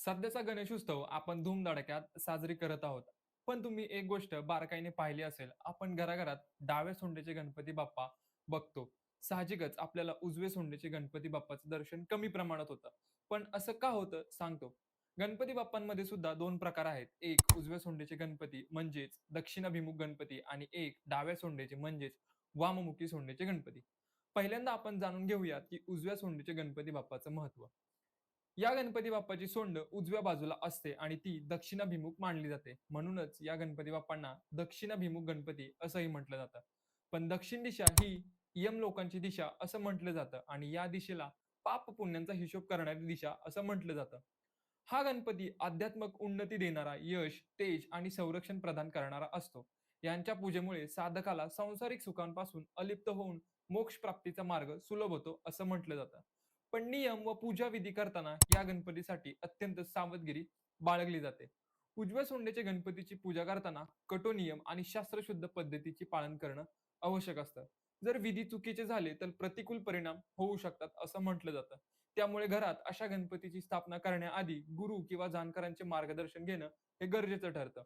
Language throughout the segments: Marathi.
सध्याचा गणेश उत्सव आपण धूमधडाक्यात साजरी करत आहोत. पण तुम्ही एक गोष्ट बारकाईने पाहिली असेल, आपण घराघरात डाव्या सोंडेचे गणपती बाप्पा बघतो. साहजिकच आपल्याला उजवे सोंडेचे गणपती बाप्पाचं दर्शन कमी प्रमाणात होतं. पण असं का होतं सांगतो. गणपती बाप्पांमध्ये सुद्धा दोन प्रकार आहेत. एक उजव्या सोंडेचे गणपती म्हणजेच दक्षिणाभिमुख गणपती आणि एक डाव्या सोंडेचे म्हणजेच वाममुखी सोंडेचे गणपती. पहिल्यांदा आपण जाणून घेऊयात, की उजव्या सोंडेचे गणपती बाप्पाचं महत्त्व या गणपती बाप्पाची सोंड उजव्या बाजूला असते आणि ती दक्षिणाभिमुख मानली जाते. म्हणूनच या गणपती बाप्पांना दक्षिणाभिमुख गणपती असंही म्हटलं जातं. पण दक्षिण दिशा ही यम लोकांची दिशा असं म्हटलं जातं आणि या दिशेला पाप पुण्यांचा हिशोब करणारी दिशा असं म्हटलं जातं. हा गणपती आध्यात्मक उन्नती देणारा, यश, तेज आणि संरक्षण प्रदान करणारा असतो. यांच्या पूजेमुळे साधकाला सांसारिक सुखांपासून अलिप्त होऊन मोक्ष प्राप्तीचा मार्ग सुलभ होतो असं म्हटलं जातं. पण नियम व पूजा विधी करताना या गणपतीसाठी अत्यंत सावधगिरी बाळगली जाते. उजव्या सोंडेच्या गणपतीची पूजा करताना कठोर नियम आणि शास्त्रशुद्ध पद्धतीचे पालन करणं आवश्यक असतं. जर विधी चुकीचे झाले तर प्रतिकूल परिणाम होऊ शकतात असं म्हटलं जातं. त्यामुळे घरात अशा गणपतीची स्थापना करण्याआधी गुरु किंवा जाणकारांचे मार्गदर्शन घेणं हे गरजेचं ठरतं.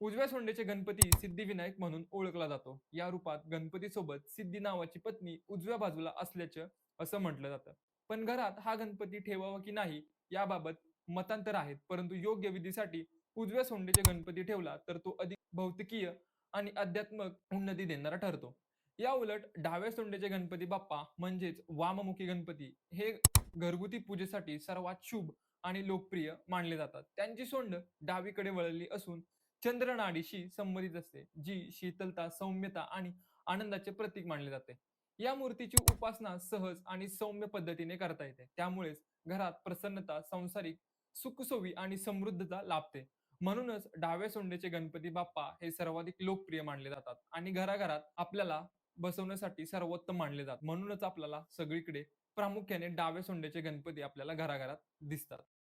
उजव्या सोंडेचे गणपती सिद्धिविनायक म्हणून ओळखला जातो. या रूपात गणपतीसोबत सिद्धी नावाची पत्नी उजव्या बाजूला असल्याचं असं म्हटलं जातं. पण घरात हा गणपती ठेवावा की नाही याबाबत मतांतर आहेत. परंतु योग्य विधीसाठी उजव्या सोंडेचे गणपती ठेवला तर तो अधिक भौतिकीय आणि अध्यात्मक उन्नती देणारा ठरतो. या उलट डाव्या सोंडेचे गणपती बाप्पा म्हणजेच वाममुखी गणपती हे घरगुती पूजेसाठी सर्वात शुभ आणि लोकप्रिय मानले जातात. त्यांची सोंड डावीकडे वळलेली असून चंद्रनाडीशी संबंधित असते, जी शीतलता, सौम्यता आणि आनंदाचे प्रतीक मानले जाते. या मूर्तीची उपासना सहज आणि सौम्य पद्धतीने करता येते. त्यामुळेच घरात प्रसन्नता, संसारिक सुखसोयी आणि समृद्धता लाभते. म्हणूनच डाव्या सोंडेचे गणपती बाप्पा हे सर्वाधिक लोकप्रिय मानले जातात आणि घराघरात आपल्याला बसवण्यासाठी सर्वोत्तम मानले जातात. म्हणूनच आपल्याला सगळीकडे प्रामुख्याने डाव्या सोंडेचे गणपती आपल्याला घराघरात दिसतात.